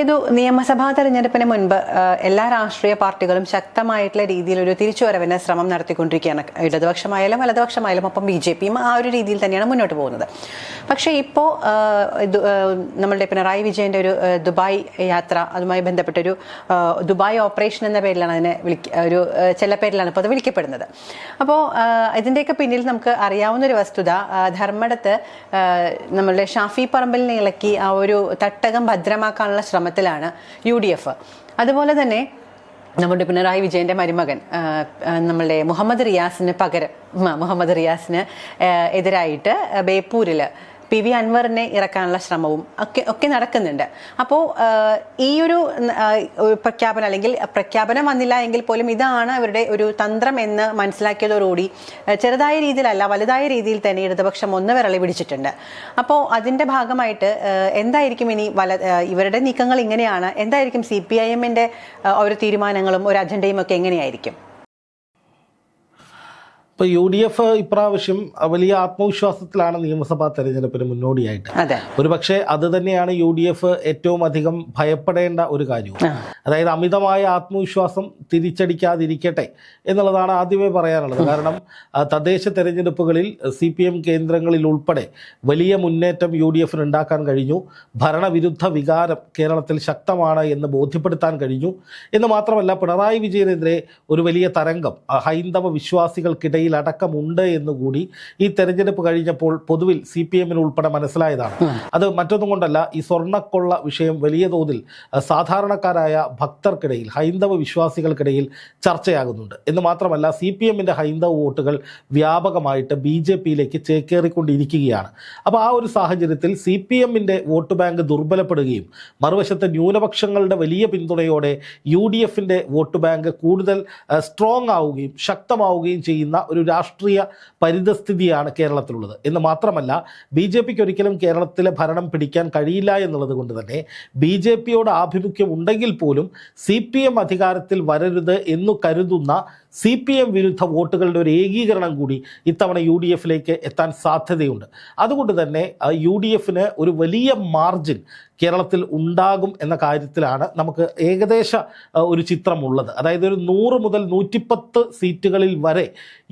ഇത് നിയമസഭാ തെരഞ്ഞെടുപ്പിന് മുൻപ് എല്ലാ രാഷ്ട്രീയ പാർട്ടികളും ശക്തമായിട്ടുള്ള രീതിയിൽ ഒരു തിരിച്ചുവരവിന് ശ്രമം നടത്തിക്കൊണ്ടിരിക്കുകയാണ്. ഇടതുപക്ഷമായാലും വലതുപക്ഷമായാലും ഒപ്പം ബി ജെ പിയും ആ ഒരു രീതിയിൽ തന്നെയാണ് മുന്നോട്ട് പോകുന്നത്. പക്ഷേ ഇപ്പോൾ നമ്മളുടെ പിണറായി വിജയന്റെ ഒരു ദുബായ് യാത്ര അതുമായി ബന്ധപ്പെട്ടൊരു ദുബായ് ഓപ്പറേഷൻ എന്ന പേരിലാണ് അതിനെ വിളിക്ക ഒരു ചില പേരിലാണ് ഇപ്പോൾ അത് വിളിക്കപ്പെടുന്നത്. അപ്പോൾ ഇതിന്റെയൊക്കെ പിന്നിൽ നമുക്ക് അറിയാവുന്ന ഒരു വസ്തുത ധർമ്മടത്ത് നമ്മളുടെ ഷാഫി പറമ്പലിനെ ഇളക്കി ആ ഒരു തട്ടകം ഭദ്രമാക്കാനുള്ള ശ്രമത്തിലാണ് യു ഡി എഫ്. അതുപോലെ തന്നെ നമ്മുടെ പിണറായി വിജയന്റെ മരുമകൻ നമ്മളുടെ മുഹമ്മദ് റിയാസിന് പകരം മുഹമ്മദ് റിയാസിന് എതിരായിട്ട് ബേപ്പൂരിൽ പി വി അൻവറിനെ ഇറക്കാനുള്ള ശ്രമവും ഒക്കെ ഒക്കെ നടക്കുന്നുണ്ട്. അപ്പോൾ ഈ ഒരു പ്രഖ്യാപനം അല്ലെങ്കിൽ പ്രഖ്യാപനം വന്നില്ല എങ്കിൽ പോലും ഇതാണ് അവരുടെ ഒരു തന്ത്രം എന്ന് മനസ്സിലാക്കിയതോടുകൂടി ചെറുതായ രീതിയിലല്ല വലുതായ രീതിയിൽ തന്നെ ഇടതുപക്ഷം ഒന്ന് വിരളി പിടിച്ചിട്ടുണ്ട്. അപ്പോൾ അതിന്റെ ഭാഗമായിട്ട് എന്തായിരിക്കും ഇനി വല ഇവരുടെ നീക്കങ്ങൾ ഇങ്ങനെയാണ്? എന്തായിരിക്കും സി പി ഐ എമ്മിന്റെ ഒരു തീരുമാനങ്ങളും ഒരു അജണ്ടയും ഒക്കെ എങ്ങനെയായിരിക്കും? ഇപ്പോൾ യു ഡി എഫ് ഇപ്രാവശ്യം വലിയ ആത്മവിശ്വാസത്തിലാണ് നിയമസഭാ തെരഞ്ഞെടുപ്പിന് മുന്നോടിയായിട്ട്. ഒരു ഒരുപക്ഷെ അത് തന്നെയാണ് യു ഡി എഫ് ഏറ്റവും അധികം ഭയപ്പെടേണ്ട ഒരു കാര്യവും. അതായത് അമിതമായ ആത്മവിശ്വാസം തിരിച്ചടിക്കാതിരിക്കട്ടെ എന്നുള്ളതാണ് ആദ്യമേ പറയാനുള്ളത്. കാരണം തദ്ദേശ തെരഞ്ഞെടുപ്പുകളിൽ സി പി എം കേന്ദ്രങ്ങളിൽ ഉൾപ്പെടെ വലിയ മുന്നേറ്റം യു ഡി എഫിന് ഉണ്ടാക്കാൻ കഴിഞ്ഞു. ഭരണവിരുദ്ധ വികാരം കേരളത്തിൽ ശക്തമാണ് എന്ന് ബോധ്യപ്പെടുത്താൻ കഴിഞ്ഞു. എന്ന് മാത്രമല്ല പിണറായി വിജയനെതിരെ ഒരു വലിയ തരംഗം ഹൈന്ദവ വിശ്വാസികൾക്കിടയിൽ അടക്കമുണ്ട് എന്നുകൂടി ഈ തെരഞ്ഞെടുപ്പ് കഴിഞ്ഞപ്പോൾ പൊതുവിൽ സി പി എമ്മിന് ഉൾപ്പെടെ മനസ്സിലായതാണ്. അത് മറ്റൊന്നും കൊണ്ടല്ല ഈ സ്വർണക്കൊള്ള വിഷയം വലിയ തോതിൽ സാധാരണക്കാരായ ഭക്തർക്കിടയിൽ ഹൈന്ദവ വിശ്വാസികൾക്കിടയിൽ ചർച്ചയാകുന്നുണ്ട്. എന്ന് മാത്രമല്ല സി പി എമ്മിന്റെ ഹൈന്ദവ വോട്ടുകൾ വ്യാപകമായിട്ട് ബി ജെ പിയിലേക്ക് ചേക്കേറിക്കൊണ്ടിരിക്കുകയാണ്. അപ്പോൾ ആ ഒരു സാഹചര്യത്തിൽ സി പി എമ്മിന്റെ വോട്ട് ബാങ്ക് ദുർബലപ്പെടുകയും മറുവശത്ത് ന്യൂനപക്ഷങ്ങളുടെ വലിയ പിന്തുണയോടെ യു ഡി എഫിന്റെ വോട്ട് ബാങ്ക് കൂടുതൽ സ്ട്രോങ് ആവുകയും ശക്തമാവുകയും ചെയ്യുന്ന ഒരു രാഷ്ട്രീയ പരിതസ്ഥിതിയാണ് കേരളത്തിലുള്ളത്. എന്ന് മാത്രമല്ല ബി ജെ പിക്ക് ഒരിക്കലും കേരളത്തിലെ ഭരണം പിടിക്കാൻ കഴിയില്ല എന്നുള്ളത് കൊണ്ട് തന്നെ ബി ജെ പിയോട് ആഭിമുഖ്യം ഉണ്ടെങ്കിൽ പോലും സി പി എം അധികാരത്തിൽ വരരുത് എന്നു കരുതുന്ന സി പി എം വിരുദ്ധ വോട്ടുകളുടെ ഒരു ഏകീകരണം കൂടി ഇത്തവണ യു ഡി എഫിലേക്ക് എത്താൻ സാധ്യതയുണ്ട്. അതുകൊണ്ട് തന്നെ യു ഡി എഫിന് ഒരു വലിയ മാർജിൻ കേരളത്തിൽ ഉണ്ടാകും എന്ന കാര്യത്തിലാണ് നമുക്ക് ഏകദേശ ഒരു ചിത്രമുള്ളത്. അതായത് ഒരു നൂറ് മുതൽ നൂറ്റിപ്പത്ത് സീറ്റുകളിൽ വരെ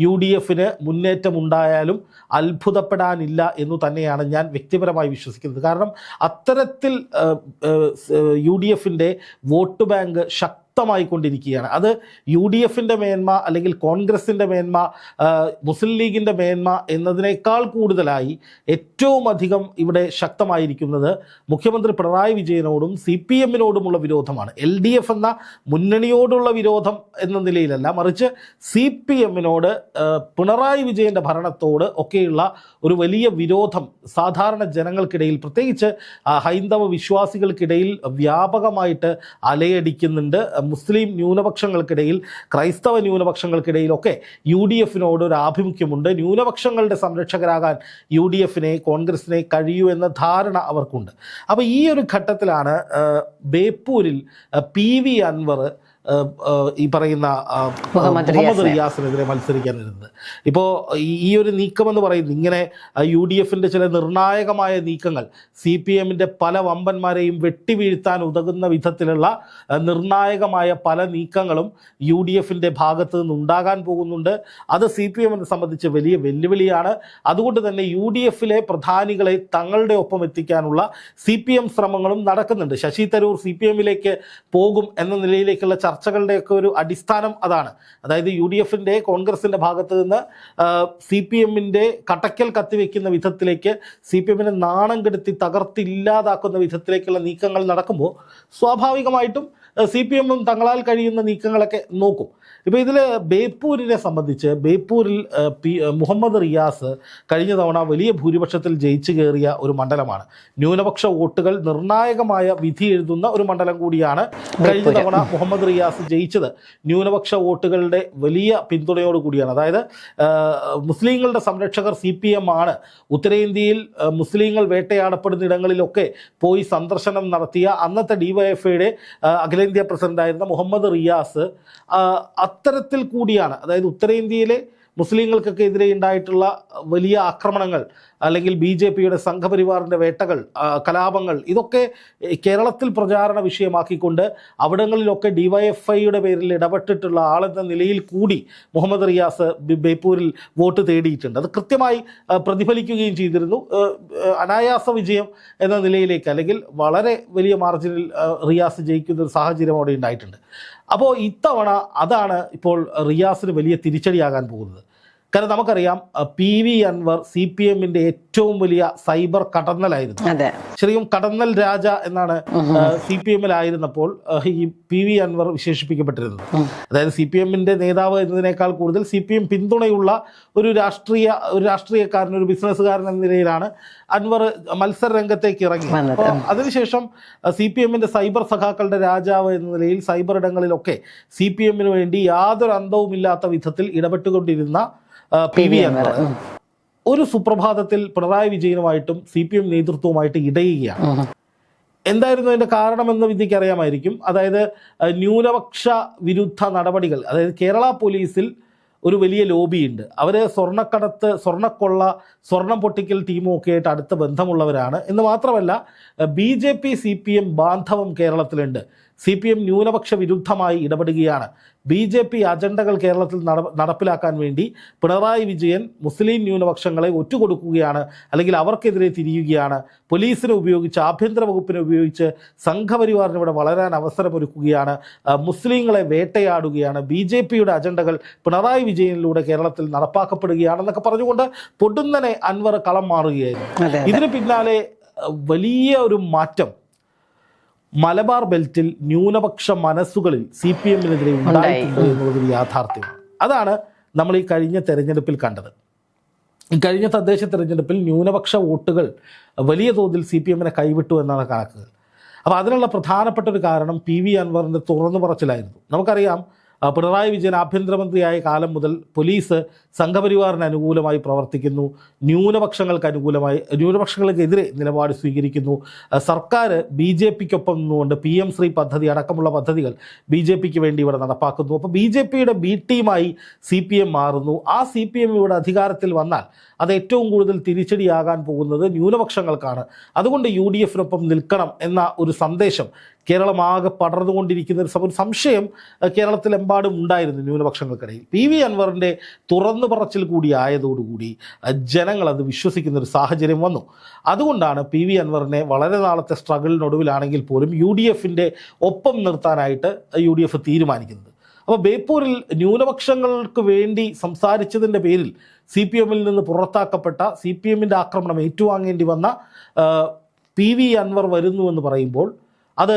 യു ഡി എഫിന് മുന്നേറ്റമുണ്ടായാലും അത്ഭുതപ്പെടാനില്ല എന്ന് തന്നെയാണ് ഞാൻ വ്യക്തിപരമായി വിശ്വസിക്കുന്നത്. കാരണം അത്തരത്തിൽ യു ഡി എഫിന്റെ വോട്ട് ബാങ്ക് ശക്തമായിക്കൊണ്ടിരിക്കുകയാണ് അത് യു ഡി എഫിന്റെ മേന്മ അല്ലെങ്കിൽ കോൺഗ്രസിന്റെ മേന്മ മുസ്ലിം ലീഗിന്റെ മേന്മ എന്നതിനേക്കാൾ കൂടുതലായി ഏറ്റവും അധികം ഇവിടെ ശക്തമായിരിക്കുന്നത് മുഖ്യമന്ത്രി പിണറായി വിജയനോടും സി പി എമ്മിനോടുമുള്ള വിരോധമാണ്. എൽ ഡി എഫ് എന്ന മുന്നണിയോടുള്ള വിരോധം എന്ന നിലയിലല്ല മറിച്ച് സി പി എമ്മിനോട് പിണറായി വിജയന്റെ ഭരണത്തോട് ഒക്കെയുള്ള ഒരു വലിയ വിരോധം സാധാരണ ജനങ്ങൾക്കിടയിൽ പ്രത്യേകിച്ച് ഹൈന്ദവ വിശ്വാസികൾക്കിടയിൽ വ്യാപകമായിട്ട് അലയടിക്കുന്നുണ്ട്. മുസ്ലിം ന്യൂനപക്ഷങ്ങൾക്കിടയിൽ ക്രൈസ്തവ ന്യൂനപക്ഷങ്ങൾക്കിടയിലൊക്കെ യു ഡി എഫിനോട് ഒരു ആഭിമുഖ്യമുണ്ട്. ന്യൂനപക്ഷങ്ങളുടെ സംരക്ഷകരാകാൻ യു ഡി എഫിനെ കോൺഗ്രസിനെ കഴിയൂ എന്ന ധാരണ അവർക്കുണ്ട്. അപ്പോൾ ഈ ഒരു ഘട്ടത്തിലാണ് ബേപ്പൂരിൽ പി വി അൻവർ ഈ പറയുന്ന മുഹമ്മദ് റിയാസിനെതിരെ മത്സരിക്കാൻ വരുന്നത് ഇപ്പോൾ ഈ ഒരു നീക്കം എന്ന് പറയുന്നത് ഇങ്ങനെ യു ഡി എഫിന്റെ ചില നിർണായകമായ നീക്കങ്ങൾ സി പി എമ്മിന്റെ പല വമ്പന്മാരെയും വെട്ടിവീഴ്ത്താൻ ഉതകുന്ന വിധത്തിലുള്ള നിർണായകമായ പല നീക്കങ്ങളും യു ഡി എഫിന്റെ ഭാഗത്ത് നിന്ന് ഉണ്ടാകാൻ പോകുന്നുണ്ട്. അത് സി പി എമ്മിനെ സംബന്ധിച്ച് വലിയ വെല്ലുവിളിയാണ്. അതുകൊണ്ട് തന്നെ യു ഡി എഫിലെ പ്രധാനികളെ തങ്ങളുടെ ഒപ്പം എത്തിക്കാനുള്ള സി പി എം ശ്രമങ്ങളും നടക്കുന്നുണ്ട്. ശശി തരൂർ സി പി എമ്മിലേക്ക് പോകും എന്ന നിലയിലേക്കുള്ള ചർച്ചകളുടെയൊക്കെ ഒരു അടിസ്ഥാനം അതാണ്. അതായത് യു ഡി എഫിന്റെ കോൺഗ്രസിന്റെ ഭാഗത്ത് നിന്ന് സി പി എമ്മിന്റെ കട്ടയ്ക്കൽ കത്തിവെക്കുന്ന വിധത്തിലേക്ക് സി പി എമ്മിനെ നാണം കെടുത്തി തകർത്തില്ലാതാക്കുന്ന വിധത്തിലേക്കുള്ള നീക്കങ്ങൾ നടക്കുമ്പോൾ സ്വാഭാവികമായിട്ടും സി പി എമ്മും തങ്ങളാൽ കഴിയുന്ന നീക്കങ്ങളൊക്കെ നോക്കും. ഇപ്പോൾ ഇതിൽ ബേപ്പൂരിനെ സംബന്ധിച്ച് ബേപ്പൂരിൽ പി മുഹമ്മദ് റിയാസ് കഴിഞ്ഞ തവണ വലിയ ഭൂരിപക്ഷത്തിൽ ജയിച്ചു കയറിയ ഒരു മണ്ഡലമാണ്. ന്യൂനപക്ഷ വോട്ടുകൾ നിർണായകമായ വിധി എഴുതുന്ന ഒരു മണ്ഡലം കൂടിയാണ് കഴിഞ്ഞ തവണ മുഹമ്മദ് റിയാസ് ജയിച്ചത്. ന്യൂനപക്ഷ വോട്ടുകളുടെ വലിയ പിന്തുണയോട് കൂടിയാണ്. അതായത് മുസ്ലിങ്ങളുടെ സംരക്ഷകർ സി പി എം ആണ്. ഉത്തരേന്ത്യയിൽ മുസ്ലിങ്ങൾ വേട്ടയാടപ്പെടുന്ന ഇടങ്ങളിലൊക്കെ പോയി സന്ദർശനം നടത്തിയ അന്നത്തെ ഡിവൈഎഫ്ഐയുടെ അഖിലേന്ത്യാ പ്രസിഡന്റായിരുന്ന മുഹമ്മദ് റിയാസ് അത്തരത്തിൽ കൂടിയാണ്. അതായത് ഉത്തരേന്ത്യയിലെ മുസ്ലിങ്ങൾക്കൊക്കെ എതിരെ ഉണ്ടായിട്ടുള്ള വലിയ ആക്രമണങ്ങൾ അല്ലെങ്കിൽ ബി ജെ പിയുടെ സംഘപരിവാറിന്റെ വേട്ടകൾ കലാപങ്ങൾ ഇതൊക്കെ കേരളത്തിൽ പ്രചാരണ വിഷയമാക്കിക്കൊണ്ട് അവിടങ്ങളിലൊക്കെ ഡിവൈഎഫ്ഐയുടെ പേരിൽ ഇടപെട്ടിട്ടുള്ള ആളെന്ന നിലയിൽ കൂടി മുഹമ്മദ് റിയാസ് ബേപ്പൂരിൽ വോട്ട് തേടിയിട്ടുണ്ട്. അത് കൃത്യമായി പ്രതിഫലിക്കുകയും ചെയ്തിരുന്നു. അനായാസ വിജയം എന്ന നിലയിലേക്ക് അല്ലെങ്കിൽ വളരെ വലിയ മാർജിനിൽ റിയാസ് ജയിക്കുന്ന ഒരു സാഹചര്യം അവിടെ ഉണ്ടായിട്ടുണ്ട്. അപ്പോൾ ഇത്തവണ അതാണ് ഇപ്പോൾ റിയാസിന് വലിയ തിരിച്ചടിയാകാൻ പോകുന്നത്. കാരണം നമുക്കറിയാം P V Anvar C P എമ്മിന്റെ ഏറ്റവും വലിയ സൈബർ കടന്നലായിരുന്നു. ശരിക്കും കടന്നൽ രാജ എന്നാണ് സി പി എമ്മിലായിരുന്നപ്പോൾ ഈ പി വി അൻവർ വിശേഷിപ്പിക്കപ്പെട്ടിരുന്നത്. അതായത് സി പി എമ്മിന്റെ നേതാവ് എന്നതിനേക്കാൾ കൂടുതൽ സി പി എം പിന്തുണയുള്ള ഒരു രാഷ്ട്രീയ ഒരു രാഷ്ട്രീയക്കാരൻ ഒരു ബിസിനസ്സുകാരൻ എന്ന നിലയിലാണ് അൻവർ മത്സര രംഗത്തേക്ക് ഇറങ്ങി. അതിനുശേഷം സി പി എമ്മിന്റെ സൈബർ സഖാക്കളുടെ രാജാവ് എന്ന നിലയിൽ സൈബർ ഇടങ്ങളിലൊക്കെ സി പി എമ്മിന് വേണ്ടി യാതൊരു അന്തവുമില്ലാത്ത വിധത്തിൽ ഇടപെട്ടുകൊണ്ടിരുന്ന പി വി അൻവർ. ഒരു സുപ്രഭാതത്തിൽ പിണറായി വിജയനുമായിട്ടും സി പി എം നേതൃത്വവുമായിട്ട് ഇടയുകയാണ്. എന്തായിരുന്നു അതിന്റെ കാരണമെന്ന് വിദ്യയ്ക്ക് അറിയാമായിരിക്കും അതായത് ന്യൂനപക്ഷ വിരുദ്ധ നടപടികൾ. അതായത് കേരള പോലീസിൽ ഒരു വലിയ ലോബിയുണ്ട്. അവർ സ്വർണക്കടത്ത് സ്വർണക്കൊള്ള സ്വർണം പൊട്ടിക്കൽ ടീമും ഒക്കെ ആയിട്ട് അടുത്ത ബന്ധമുള്ളവരാണ്. എന്ന് മാത്രമല്ല B J P C P M ബാന്ധവം കേരളത്തിലുണ്ട്. സി പി എം ന്യൂനപക്ഷ വിരുദ്ധമായി ഇടപെടുകയാണ്. ബി ജെ പി അജണ്ടകൾ കേരളത്തിൽ നട- നടപ്പിലാക്കാൻ വേണ്ടി പിണറായി വിജയൻ മുസ്ലിം ന്യൂനപക്ഷങ്ങളെ ഒറ്റുകൊടുക്കുകയാണ് അല്ലെങ്കിൽ അവർക്കെതിരെ തിരിയുകയാണ്. പോലീസിനെ ഉപയോഗിച്ച് ആഭ്യന്തര വകുപ്പിനെ ഉപയോഗിച്ച് സംഘപരിവാറിന് ഇവിടെ വളരാൻ അവസരമൊരുക്കുകയാണ്. മുസ്ലിങ്ങളെ വേട്ടയാടുകയാണ്. ബി ജെ പിയുടെ അജണ്ടകൾ പിണറായി വിജയനിലൂടെ കേരളത്തിൽ നടപ്പാക്കപ്പെടുകയാണെന്നൊക്കെ പറഞ്ഞുകൊണ്ട് പൊടുന്നനെ അൻവർ കളം മാറുകയായിരുന്നു. ഇതിന് പിന്നാലെ വലിയ ഒരു മാറ്റം മലബാർ ബെൽറ്റിൽ ന്യൂനപക്ഷ മനസ്സുകളിൽ സി പി എമ്മിനെതിരെ ഉണ്ടായിട്ടുണ്ട് എന്നുള്ളതൊരു യാഥാർത്ഥ്യമാണ്. അതാണ് നമ്മൾ ഈ കഴിഞ്ഞ തെരഞ്ഞെടുപ്പിൽ കണ്ടത്. ഈ കഴിഞ്ഞ തദ്ദേശ തെരഞ്ഞെടുപ്പിൽ ന്യൂനപക്ഷ വോട്ടുകൾ വലിയ തോതിൽ സി പി എമ്മിനെ കൈവിട്ടു എന്നാണ് കണക്കുകൾ അപ്പോൾ അതിനുള്ള പ്രധാനപ്പെട്ട ഒരു കാരണം പി വി അൻവറിന്റെ തുറന്നു പറച്ചിലായിരുന്നു. നമുക്കറിയാം പിണറായി വിജയൻ ആഭ്യന്തരമന്ത്രിയായ കാലം മുതൽ പോലീസ് സംഘപരിവാറിന് അനുകൂലമായി പ്രവർത്തിക്കുന്നു. ന്യൂനപക്ഷങ്ങൾക്ക് അനുകൂലമായി ന്യൂനപക്ഷങ്ങൾക്കെതിരെ നിലപാട് സ്വീകരിക്കുന്നു. സർക്കാർ ബി ജെ പിക്കൊപ്പം നിന്നുകൊണ്ട് പി എം ശ്രീ പദ്ധതി അടക്കമുള്ള പദ്ധതികൾ ബി ജെ പിക്ക് വേണ്ടി ഇവിടെ നടപ്പാക്കുന്നു. അപ്പോൾ ബി ജെ പിയുടെ ബി ടീമായി സി പി എം മാറുന്നു. ആ സി പി എം ഇവിടെ അധികാരത്തിൽ വന്നാൽ അത് ഏറ്റവും കൂടുതൽ തിരിച്ചടിയാകാൻ പോകുന്നത് ന്യൂനപക്ഷങ്ങൾക്കാണ്. അതുകൊണ്ട് യു ഡി എഫിനൊപ്പം നിൽക്കണം എന്ന ഒരു സന്ദേശം കേരളമാകെ പടർന്നുകൊണ്ടിരിക്കുന്ന ഒരു ഒരു സംശയം കേരളത്തിലെമ്പാടും ഉണ്ടായിരുന്നു ന്യൂനപക്ഷങ്ങൾക്കിടയിൽ. പി വി അൻവറിന്റെ തുറന്നു പറച്ചിൽ കൂടി ആയതോടുകൂടി ജനങ്ങൾ അത് വിശ്വസിക്കുന്ന ഒരു സാഹചര്യം വന്നു. അതുകൊണ്ടാണ് പി വി അൻവറിനെ വളരെ നാളത്തെ സ്ട്രഗിളിനൊടുവിലാണെങ്കിൽ പോലും യു ഡി എഫിന്റെ ഒപ്പം നിർത്താനായിട്ട് യു ഡി എഫ് തീരുമാനിക്കുന്നത്. അപ്പോൾ ബേപ്പൂരിൽ ന്യൂനപക്ഷങ്ങൾക്ക് വേണ്ടി സംസാരിച്ചതിന്റെ പേരിൽ സി പി എമ്മിൽ നിന്ന് പുറത്താക്കപ്പെട്ട സി പി എമ്മിന്റെ ആക്രമണം ഏറ്റുവാങ്ങേണ്ടി വന്ന പി വി അൻവർ വരുന്നു എന്ന് പറയുമ്പോൾ അത്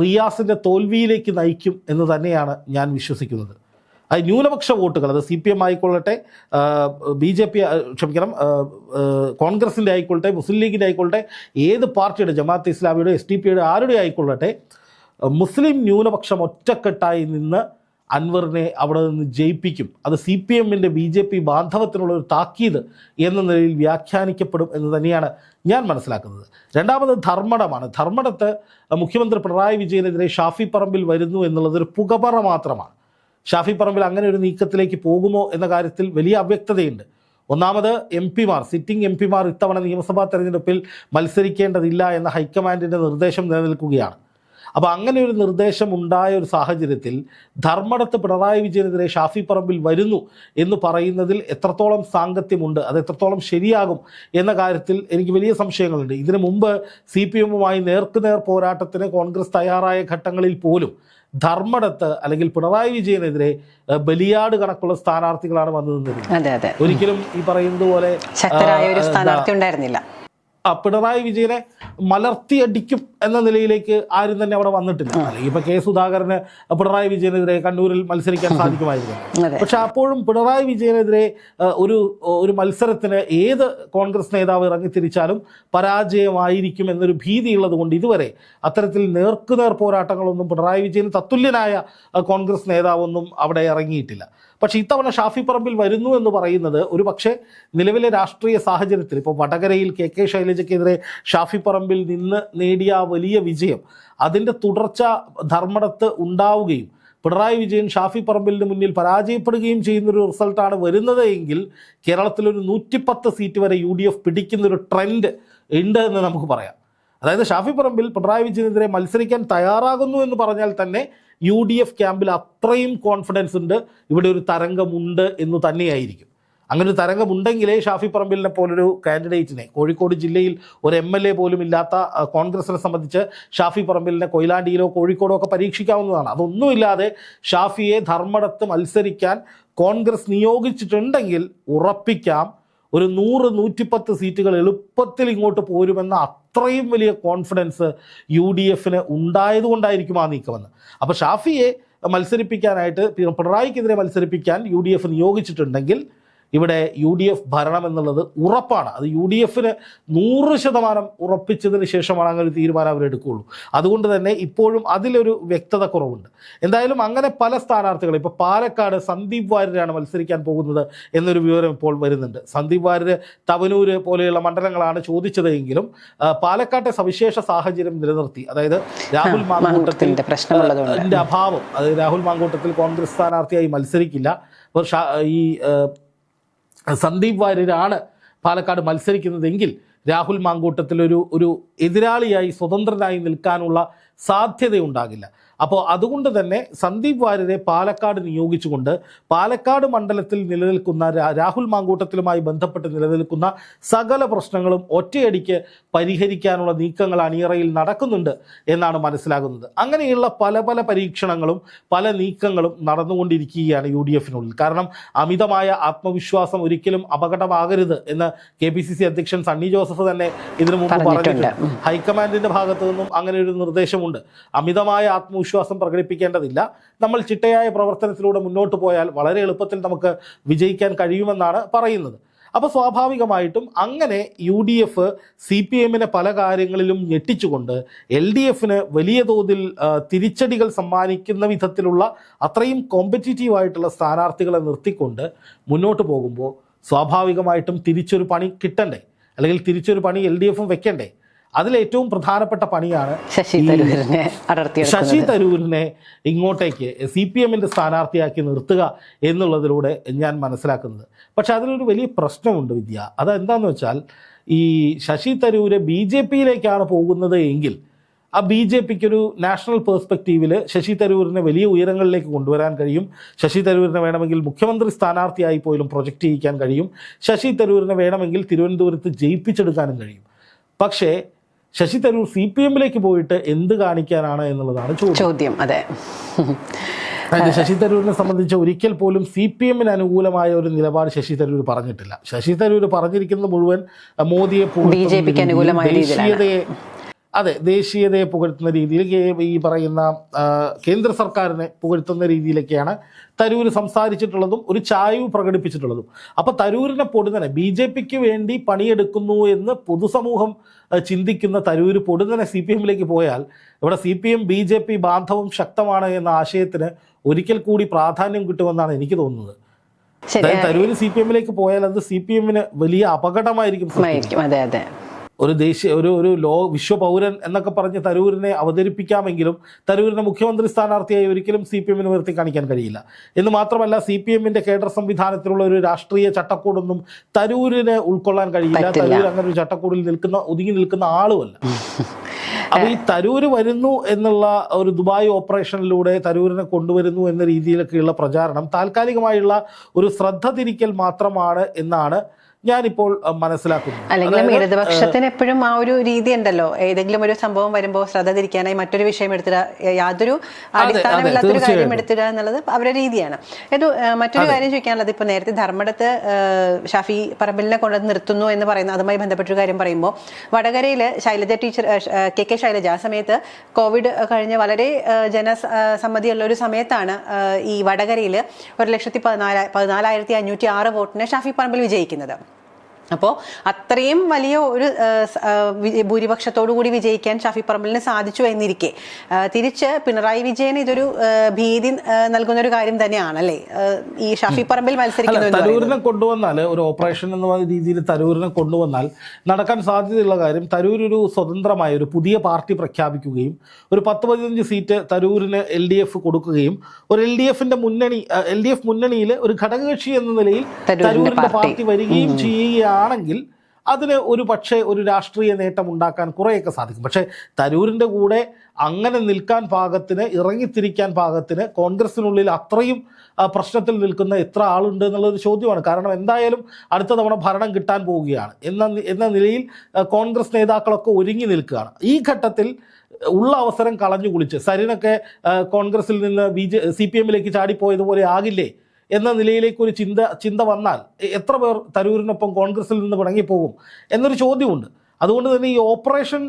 റിയാസിന്റെ തോൽവിയിലേക്ക് നയിക്കും എന്ന് തന്നെയാണ് ഞാൻ വിശ്വസിക്കുന്നത്. അത് ന്യൂനപക്ഷ വോട്ടുകൾ അത് സി പി എം ആയിക്കൊള്ളട്ടെ ബി ജെ പി ക്ഷമിക്കണം കോൺഗ്രസിന്റെ ആയിക്കൊള്ളട്ടെ മുസ്ലിം ലീഗിന്റെ ആയിക്കൊള്ളട്ടെ ഏത് പാർട്ടിയുടെ ജമാഅത്ത് ഇസ്ലാമിയുടെ എസ് ടി പിയുടെ ആരുടെ ആയിക്കൊള്ളട്ടെ മുസ്ലിം ന്യൂനപക്ഷം ഒറ്റക്കെട്ടായി നിന്ന് അൻവറിനെ അവിടെ നിന്ന് ജയിപ്പിക്കും. അത് സി പി എമ്മിന്റെ ബി ജെ പി ബാന്ധവത്തിനുള്ള ഒരു താക്കീത് എന്ന നിലയിൽ വ്യാഖ്യാനിക്കപ്പെടും എന്ന് തന്നെയാണ് ഞാൻ മനസ്സിലാക്കുന്നത്. രണ്ടാമത് ധർമ്മടമാണ്. ധർമ്മടത്ത് മുഖ്യമന്ത്രി പിണറായി വിജയനെതിരെ ഷാഫി പറമ്പിൽ വരുന്നു എന്നുള്ളത് ഒരു പുകപറ മാത്രമാണ്. ഷാഫി പറമ്പിൽ അങ്ങനെ ഒരു നീക്കത്തിലേക്ക് പോകുമോ എന്ന കാര്യത്തിൽ വലിയ അവ്യക്തതയുണ്ട്. ഒന്നാമത് എം പിമാർ സിറ്റിംഗ് എം പിമാർ ഇത്തവണ നിയമസഭാ തെരഞ്ഞെടുപ്പിൽ മത്സരിക്കേണ്ടതില്ല എന്ന ഹൈക്കമാൻഡിന്റെ നിർദ്ദേശം നിലനിൽക്കുകയാണ്. അപ്പോൾ അങ്ങനെ ഒരു നിർദ്ദേശം ഉണ്ടായ ഒരു സാഹചര്യത്തിൽ ധർമ്മടത്ത് പിണറായി വിജയനെതിരെ ഷാഫി പറമ്പിൽ വരുന്നു എന്ന് പറയുന്നതിൽ എത്രത്തോളം സാങ്കത്യമുണ്ട് അത് എത്രത്തോളം ശരിയാകും എന്ന കാര്യത്തിൽ എനിക്ക് വലിയ സംശയങ്ങളുണ്ട്. ഇതിനു മുമ്പ് സി പി എമ്മുമായി നേർക്കുനേർ പോരാട്ടത്തിന് കോൺഗ്രസ് തയ്യാറായ ഘട്ടങ്ങളിൽ പോലും ധർമ്മടത്ത് അല്ലെങ്കിൽ പിണറായി വിജയനെതിരെ ബലിയാട് കണക്കുള്ള സ്ഥാനാർത്ഥികളാണ് വന്നു നിന്നിരുന്നത് അതെ അതെ. ഒരിക്കലും ഈ പറയുന്നത് പോലെ ശക്തരായ ഒരു സ്ഥാനാർത്ഥി ഉണ്ടായിരുന്നില്ല. പിണറായി വിജയനെ മലർത്തിയടിക്കും എന്ന നിലയിലേക്ക് ആരും തന്നെ അവിടെ വന്നിട്ടില്ല. അല്ലെങ്കിൽ ഇപ്പൊ കെ സുധാകരന് പിണറായി വിജയനെതിരെ കണ്ണൂരിൽ മത്സരിക്കാൻ സാധിക്കുമായിരുന്നു. പക്ഷെ അപ്പോഴും പിണറായി വിജയനെതിരെ ഒരു ഒരു മത്സരത്തിന് ഏത് കോൺഗ്രസ് നേതാവ് ഇറങ്ങിത്തിരിച്ചാലും പരാജയമായിരിക്കും എന്നൊരു ഭീതിയുള്ളത് കൊണ്ട് ഇതുവരെ അത്തരത്തിൽ നേർക്കുനേർ പോരാട്ടങ്ങളൊന്നും പിണറായി വിജയന് തത്തുല്യനായ കോൺഗ്രസ് നേതാവൊന്നും അവിടെ ഇറങ്ങിയിട്ടില്ല. പക്ഷേ ഇത്തവണ ഷാഫി പറമ്പിൽ വരുന്നു എന്ന് പറയുന്നത് ഒരു പക്ഷേ നിലവിലെ രാഷ്ട്രീയ സാഹചര്യത്തിൽ ഇപ്പോൾ വടകരയിൽ കെ കെ ശൈലജയ്ക്കെതിരെ ഷാഫി പറമ്പിൽ നിന്ന് നേടിയ വലിയ വിജയം അതിന്റെ തുടർച്ച ധർമ്മടത്ത് ഉണ്ടാവുകയും പിണറായി വിജയൻ ഷാഫി പറമ്പിലിന് മുന്നിൽ പരാജയപ്പെടുകയും ചെയ്യുന്നൊരു റിസൾട്ടാണ് വരുന്നത് എങ്കിൽ കേരളത്തിലൊരു നൂറ്റിപ്പത്ത് സീറ്റ് വരെ യു ഡി എഫ് പിടിക്കുന്നൊരു ട്രെൻഡ് ഉണ്ട് എന്ന് നമുക്ക് പറയാം. അതായത് ഷാഫി പറമ്പിൽ പിണറായി വിജയനെതിരെ മത്സരിക്കാൻ തയ്യാറാകുന്നു എന്ന് പറഞ്ഞാൽ തന്നെ യു ഡി എഫ് ക്യാമ്പിൽ അത്രയും കോൺഫിഡൻസ് ഉണ്ട്. ഇവിടെ ഒരു തരംഗമുണ്ട് എന്ന് തന്നെയായിരിക്കും. അങ്ങനെ ഒരു തരംഗമുണ്ടെങ്കിലേ ഷാഫി പറമ്പിലിനെ പോലൊരു കാൻഡിഡേറ്റിനെ കോഴിക്കോട് ജില്ലയിൽ ഒരു എം എൽ എ പോലും ഇല്ലാത്ത കോൺഗ്രസിനെ സംബന്ധിച്ച് ഷാഫി പറമ്പിലിനെ കൊയിലാണ്ടിയിലോ കോഴിക്കോടോ ഒക്കെ പരീക്ഷിക്കാവുന്നതാണ്. അതൊന്നുമില്ലാതെ ഷാഫിയെ ധർമ്മടത്ത് മത്സരിക്കാൻ കോൺഗ്രസ് നിയോഗിച്ചിട്ടുണ്ടെങ്കിൽ ഉറപ്പിക്കാം. ഒരു നൂറ് നൂറ്റിപ്പത്ത് സീറ്റുകൾ എളുപ്പത്തിൽ ഇങ്ങോട്ട് പോരുമെന്ന അത്രയും വലിയ കോൺഫിഡൻസ് യു ഡി എഫിന് ഉണ്ടായതുകൊണ്ടായിരിക്കും ആ നീക്കമെന്ന് അപ്പോൾ ഷാഫിയെ മത്സരിപ്പിക്കാനായിട്ട് പിണറായിക്കെതിരെ മത്സരിപ്പിക്കാൻ യു ഡി എഫ് നിയോഗിച്ചിട്ടുണ്ടെങ്കിൽ ഇവിടെ യു ഡി എഫ് ഭരണം എന്നുള്ളത് ഉറപ്പാണ്. അത് യു ഡി എഫിന് നൂറ് ശതമാനം ഉറപ്പിച്ചതിന് ശേഷമാണ് അങ്ങനെ ഒരു തീരുമാനം അവരെടുക്കുകയുള്ളൂ അതുകൊണ്ട് തന്നെ ഇപ്പോഴും അതിലൊരു വ്യക്തത കുറവുണ്ട്. എന്തായാലും അങ്ങനെ പല സ്ഥാനാർത്ഥികൾ ഇപ്പോൾ പാലക്കാട് സന്ദീപ് വാര്യരാണ് മത്സരിക്കാൻ പോകുന്നത് എന്നൊരു വിവരം ഇപ്പോൾ വരുന്നുണ്ട്. സന്ദീപ് വാര്യർ തവനൂര് പോലെയുള്ള മണ്ഡലങ്ങളാണ് ചോദിച്ചതെങ്കിലും പാലക്കാട്ടെ സവിശേഷ സാഹചര്യം നിലനിർത്തി. അതായത് രാഹുൽ മാങ്കൂട്ടത്തിന്റെ അഭാവം. അതായത് രാഹുൽ മാങ്കൂട്ടത്തിൽ കോൺഗ്രസ് സ്ഥാനാർത്ഥിയായി മത്സരിക്കില്ല. ഈ സന്ദീപ് വാര്യരാണ് പാലക്കാട് മത്സരിക്കുന്നതെങ്കിൽ രാഹുൽ മാങ്കൂട്ടത്തിൽ ഒരു ഒരു എതിരാളിയായി സ്വതന്ത്രനായി നിൽക്കാനുള്ള സാധ്യതയുണ്ടാകില്ല. അപ്പോൾ അതുകൊണ്ട് തന്നെ സന്ദീപ് വാര്യരെ പാലക്കാട് നിയോഗിച്ചുകൊണ്ട് പാലക്കാട് മണ്ഡലത്തിൽ നിലനിൽക്കുന്ന രാഹുൽ മാങ്കൂട്ടത്തിലുമായി ബന്ധപ്പെട്ട് നിലനിൽക്കുന്ന സകല പ്രശ്നങ്ങളും ഒറ്റയടിക്ക് പരിഹരിക്കാനുള്ള നീക്കങ്ങൾ അണിയറയിൽ നടക്കുന്നുണ്ട് എന്നാണ് മനസ്സിലാകുന്നത്. അങ്ങനെയുള്ള പല പല പരീക്ഷണങ്ങളും പല നീക്കങ്ങളും നടന്നുകൊണ്ടിരിക്കുകയാണ് യു ഡി എഫിനുള്ളിൽ കാരണം അമിതമായ ആത്മവിശ്വാസം ഒരിക്കലും അപകടമാകരുത് എന്ന് കെ പി സി സി അധ്യക്ഷൻ സണ്ണി ജോസഫ് തന്നെ ഇതിനു മുമ്പ് പറഞ്ഞിട്ടുണ്ട്. ഹൈക്കമാൻഡിന്റെ ഭാഗത്തു നിന്നും അങ്ങനെ ഒരു നിർദ്ദേശമുണ്ട്. അമിതമായ ആത്മവിശ്വാസം പ്രകടിപ്പിക്കേണ്ടതില്ല. നമ്മൾ ചിട്ടയായ പ്രവർത്തനത്തിലൂടെ മുന്നോട്ട് പോയാൽ വളരെ എളുപ്പത്തിൽ നമുക്ക് വിജയിക്കാൻ കഴിയുമെന്നാണ് പറയുന്നത്. അപ്പോൾ സ്വാഭാവികമായിട്ടും അങ്ങനെ U D F C P എമ്മിനെ പല കാര്യങ്ങളിലും ഞെട്ടിച്ചുകൊണ്ട് എൽ ഡി എഫിന് വലിയ തോതിൽ തിരിച്ചടികൾ സമ്മാനിക്കുന്ന വിധത്തിലുള്ള അത്രയും കോമ്പറ്റീറ്റീവ് ആയിട്ടുള്ള സ്ഥാനാർത്ഥികളെ നിർത്തിക്കൊണ്ട് മുന്നോട്ട് പോകുമ്പോൾ സ്വാഭാവികമായിട്ടും തിരിച്ചൊരു പണി കിട്ടണ്ടേ? അല്ലെങ്കിൽ തിരിച്ചൊരു പണി എൽ ഡി എഫും വെക്കണ്ടേ? അതിലേറ്റവും പ്രധാനപ്പെട്ട പണിയാണ് ശശി തരൂരിനെ ശശി തരൂരിനെ ഇങ്ങോട്ടേക്ക് സി പി എമ്മിന്റെ സ്ഥാനാർത്ഥിയാക്കി നിർത്തുക എന്നുള്ളതിലൂടെ ഞാൻ മനസ്സിലാക്കുന്നത്. പക്ഷെ അതിലൊരു വലിയ പ്രശ്നമുണ്ട് വിദ്യ. അതെന്താണെന്ന് വെച്ചാൽ ഈ ശശി തരൂര് ബി ജെ പിയിലേക്കാണ് പോകുന്നത് എങ്കിൽ ആ ബി ജെ പിക്ക് ഒരു നാഷണൽ പേഴ്സ്പെക്റ്റീവിൽ ശശി തരൂരിനെ വലിയ ഉയരങ്ങളിലേക്ക് കൊണ്ടുവരാൻ കഴിയും. ശശി തരൂരിനെ വേണമെങ്കിൽ മുഖ്യമന്ത്രി സ്ഥാനാർത്ഥിയായി പോലും പ്രൊജക്റ്റ് ചെയ്യിക്കാൻ കഴിയും. ശശി തരൂരിനെ വേണമെങ്കിൽ തിരുവനന്തപുരത്ത് ജയിപ്പിച്ചെടുക്കാനും കഴിയും. പക്ഷേ ശശി തരൂർ സി പി എമ്മിലേക്ക് പോയിട്ട് എന്ത് കാണിക്കാനാണ് എന്നുള്ളതാണ് ചോദ്യം. ചോദ്യം അതെ. അതായത് ശശി തരൂരിനെ സംബന്ധിച്ച് ഒരിക്കൽ പോലും സി പി എമ്മിന് അനുകൂലമായ ഒരു നിലപാട് ശശി തരൂർ പറഞ്ഞിട്ടില്ല. ശശി തരൂർ പറഞ്ഞിരിക്കുന്നത് മുഴുവൻ മോദിയെ. ദേശീയതയെ അതെ ദേശീയതയെ പുകഴ്ത്തുന്ന രീതിയിൽ ഈ പറയുന്ന കേന്ദ്ര സർക്കാരിനെ പുകഴ്ത്തുന്ന രീതിയിലൊക്കെയാണ് തരൂർ സംസാരിച്ചിട്ടുള്ളതും ഒരു ചായവ് പ്രകടിപ്പിച്ചിട്ടുള്ളതും. അപ്പോൾ തരൂരിനെ പൊടുന്നനെ ബി ജെ പിക്ക് വേണ്ടി പണിയെടുക്കുന്നു എന്ന് പൊതുസമൂഹം ചിന്തിക്കുന്ന തരൂർ പൊടുന്നനെ സി പി എമ്മിലേക്ക് പോയാൽ ഇവിടെ C P M B J P ബാന്ധവം ശക്തമാണ് എന്ന ആശയത്തിന് ഒരിക്കൽ കൂടി പ്രാധാന്യം കിട്ടുമെന്നാണ് എനിക്ക് തോന്നുന്നത്. തരൂര് സി പി എമ്മിലേക്ക് പോയാൽ അത് സി പി എമ്മിന് വലിയ അപകടമായിരിക്കും അതെ അതെ. ഒരു ദേശീയ ഒരു ഒരു ലോ വിശ്വപൗരൻ എന്നൊക്കെ പറഞ്ഞ് തരൂരിനെ അവതരിപ്പിക്കാമെങ്കിലും തരൂരിനെ മുഖ്യമന്ത്രി സ്ഥാനാർത്ഥിയായി ഒരിക്കലും സി പി എമ്മിന് ഉയർത്തി കാണിക്കാൻ കഴിയില്ല. എന്ന് മാത്രമല്ല സി പി എമ്മിന്റെ കേഡർ സംവിധാനത്തിലുള്ള ഒരു രാഷ്ട്രീയ ചട്ടക്കൂടൊന്നും തരൂരിനെ ഉൾക്കൊള്ളാൻ കഴിയില്ല. തരൂർ അങ്ങനെ ഒരു ചട്ടക്കൂടിൽ നിൽക്കുന്ന ഒതുങ്ങി നിൽക്കുന്ന ആളുമല്ല. അപ്പോൾ ഈ തരൂര് വരുന്നു എന്നുള്ള ഒരു ദുബായ് ഓപ്പറേഷനിലൂടെ തരൂരിനെ കൊണ്ടുവരുന്നു എന്ന രീതിയിലൊക്കെയുള്ള പ്രചാരണം താൽക്കാലികമായുള്ള ഒരു ശ്രദ്ധ തിരിക്കൽ മാത്രമാണ് എന്നാണ് ഞാനിപ്പോൾ മനസ്സിലാക്കുന്നു. അല്ലെങ്കിൽ ഇടതുപക്ഷത്തിന് എപ്പോഴും ആ ഒരു രീതി ഉണ്ടല്ലോ. ഏതെങ്കിലും ഒരു സംഭവം വരുമ്പോൾ ശ്രദ്ധ തിരിക്കാനായി മറ്റൊരു വിഷയം എടുത്തിട യാതൊരു അടിസ്ഥാനമില്ലാത്തൊരു കാര്യം. എടുത്തിടുക എന്നുള്ളത് അവരുടെ രീതിയാണ്. ഇത് മറ്റൊരു കാര്യം ചോദിക്കാനുള്ളത് ഇപ്പൊ നേരത്തെ ധർമ്മടത്ത് ഷാഫി പറമ്പലിനെ കൊണ്ടുവന്ന് നിർത്തുന്നു എന്ന് പറയുന്ന അതുമായി ബന്ധപ്പെട്ടൊരു കാര്യം പറയുമ്പോൾ വടകരയിൽ Shailaja teacher K K Shailaja ആ സമയത്ത് കോവിഡ് കഴിഞ്ഞ് വളരെ ജനസമ്മതിയുള്ള ഒരു സമയത്താണ് ഈ വടകരയിൽ ഒരു ലക്ഷത്തി പതിനാല് പതിനാലായിരത്തി അഞ്ഞൂറ്റി ആറ് വോട്ടിന് ഷാഫി പറമ്പിൽ വിജയിക്കുന്നത്. അപ്പോൾ അത്രയും വലിയ ഒരു ഭൂരിപക്ഷത്തോടു കൂടി വിജയിക്കാൻ ഷാഫി പറമ്പലിന് സാധിച്ചു എന്നിരിക്കെ. തിരിച്ച് പിണറായി വിജയൻ ഇതൊരു ഭീതി നൽകുന്ന ഒരു കാര്യം തന്നെയാണ് അല്ലേ ഈ ഷാഫി പറമ്പിൽ മത്സരിക്കുന്നത് തരൂരിനെ കൊണ്ടുവന്നാൽ ഒരു ഓപ്പറേഷൻ എന്ന രീതിയിൽ തരൂരിനെ കൊണ്ടുവന്നാൽ നടക്കാൻ സാധ്യതയുള്ള കാര്യം തരൂർ ഒരു സ്വതന്ത്രമായ ഒരു പുതിയ പാർട്ടി പ്രഖ്യാപിക്കുകയും ഒരു പത്ത് പതിനഞ്ച് സീറ്റ് തരൂരിന് എൽ ഡി എഫ് കൊടുക്കുകയും ഒരു എൽ ഡി എഫിന്റെ മുന്നണി എൽ ഡി എഫ് മുന്നണിയിൽ ഒരു ഘടകകക്ഷി എന്ന നിലയിൽ തരൂരിന്റെ പാർട്ടി. വരികയും വരികയും ചെയ്യുകയാണെങ്കിൽ അതിന് ഒരു പക്ഷേ ഒരു രാഷ്ട്രീയ നേട്ടം ഉണ്ടാക്കാൻ കുറേയൊക്കെ സാധിക്കും. പക്ഷേ തരൂരിന്റെ കൂടെ അങ്ങനെ നിൽക്കാൻ പാകത്തിന് ഇറങ്ങിത്തിരിക്കാൻ പാകത്തിന് കോൺഗ്രസിനുള്ളിൽ അത്രയും പ്രശ്നത്തിൽ നിൽക്കുന്ന എത്ര ആളുണ്ട് എന്നുള്ളൊരു ചോദ്യമാണ്. കാരണം എന്തായാലും അടുത്ത തവണ ഭരണം കിട്ടാൻ പോവുകയാണ്. എന്ന എന്ന നിലയിൽ കോൺഗ്രസ് നേതാക്കളൊക്കെ ഒരുങ്ങി നിൽക്കുകയാണ്. ഈ ഘട്ടത്തിൽ ഉള്ള അവസരം കളഞ്ഞു കുളിച്ച്. സരിനൊക്കെ കോൺഗ്രസിൽ നിന്ന് ബി ജെ സി പി എമ്മിലേക്ക് ചാടിപ്പോയതുപോലെ ആകില്ലേ? എന്ന നിലയിലേക്ക് ഒരു ചിന്ത ചിന്ത വന്നാൽ എത്ര പേർ തരൂരിനൊപ്പം കോൺഗ്രസിൽ നിന്ന് പിണങ്ങിപ്പോകും എന്നൊരു ചോദ്യമുണ്ട്. അതുകൊണ്ട് തന്നെ ഈ operation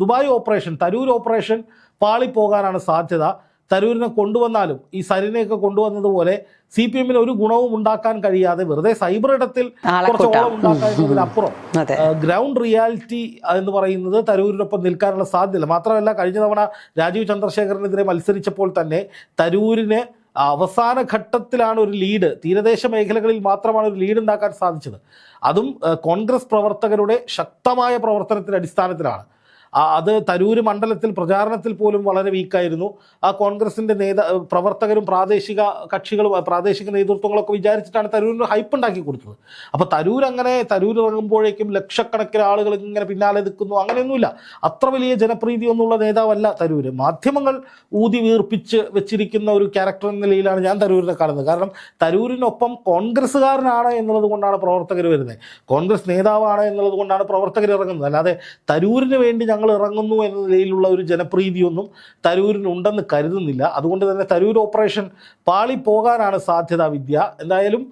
Dubai operation Tharoor operation പാളിപ്പോകാനാണ് സാധ്യത. തരൂരിനെ കൊണ്ടുവന്നാലും ഈ സരിനെയൊക്കെ കൊണ്ടുവന്നതുപോലെ സി പി എമ്മിന് ഒരു ഗുണവും ഉണ്ടാക്കാൻ കഴിയാതെ വെറുതെ സൈബർ ഇടത്തിൽ കുറച്ചോളം. ഉണ്ടാക്കുന്നതിനപ്പുറം ഗ്രൗണ്ട് റിയാലിറ്റി എന്ന് പറയുന്നത് തരൂരിനൊപ്പം നിൽക്കാനുള്ള സാധ്യത മാത്രമല്ല കഴിഞ്ഞ തവണ രാജീവ് ചന്ദ്രശേഖരനെതിരെ മത്സരിച്ചപ്പോൾ തന്നെ തരൂരിന് അവസാന ഘട്ടത്തിലാണ് ഒരു ലീഡ്. തീരദേശ മേഖലകളിൽ മാത്രമാണ് ഒരു ലീഡ് ഉണ്ടാക്കാൻ സാധിച്ചത്. അതും കോൺഗ്രസ് പ്രവർത്തകരുടെ ശക്തമായ പ്രവർത്തനത്തിന്റെ അടിസ്ഥാനത്തിലാണ്. അത് തരൂര് മണ്ഡലത്തിൽ പ്രചാരണത്തിൽ പോലും വളരെ വീക്കായിരുന്നു. ആ കോൺഗ്രസിന്റെ നേതാ പ്രവർത്തകരും പ്രാദേശിക കക്ഷികളും പ്രാദേശിക നേതൃത്വങ്ങളൊക്കെ വിചാരിച്ചിട്ടാണ് തരൂരിന് ഹൈപ്പ് ഉണ്ടാക്കി കൊടുത്തത്. അപ്പോൾ തരൂർ അങ്ങനെ തരൂർ ഇറങ്ങുമ്പോഴേക്കും ലക്ഷക്കണക്കിന് ആളുകൾ ഇങ്ങനെ പിന്നാലെ നിൽക്കുന്നു അങ്ങനെയൊന്നുമില്ല. അത്ര വലിയ ജനപ്രീതി ഒന്നുള്ള നേതാവല്ല തരൂർ മാധ്യമങ്ങൾ ഊതി വീർപ്പിച്ച് വെച്ചിരിക്കുന്ന ഒരു ക്യാരക്ടർ എന്ന നിലയിലാണ് ഞാൻ തരൂരിനെ കാണുന്നത്. കാരണം തരൂരിനൊപ്പം കോൺഗ്രസ്സുകാരനാണ് എന്നുള്ളത് കൊണ്ടാണ് പ്രവർത്തകർ വരുന്നത്. കോൺഗ്രസ് നേതാവാണ് എന്നുള്ളത് കൊണ്ടാണ് പ്രവർത്തകർ ഇറങ്ങുന്നത്. അല്ലാതെ തരൂരിന് വേണ്ടി ഞങ്ങൾ ഇറങ്ങുന്നു എന്ന നിലയിലുള്ള ഒരു ജനപ്രീതിയൊന്നും തരൂരിനുണ്ടെന്ന് കരുതുന്നില്ല. അതുകൊണ്ട് തന്നെ തരൂർ ഓപ്പറേഷൻ പാളി പോകാനാണ് സാധ്യത വിദ്യ. എന്തായാലും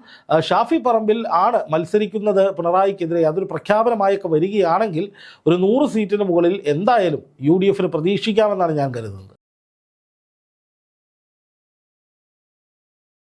ഷാഫി പറമ്പിൽ ആണ് മത്സരിക്കുന്നത് പിണറായിക്കെതിരെ അതൊരു പ്രഖ്യാപനമായൊക്കെ വരികയാണെങ്കിൽ ഒരു നൂറ് സീറ്റിന് മുകളിൽ എന്തായാലും യു ഡി എഫിന് പ്രതീക്ഷിക്കാമെന്നാണ് ഞാൻ കരുതുന്നത്.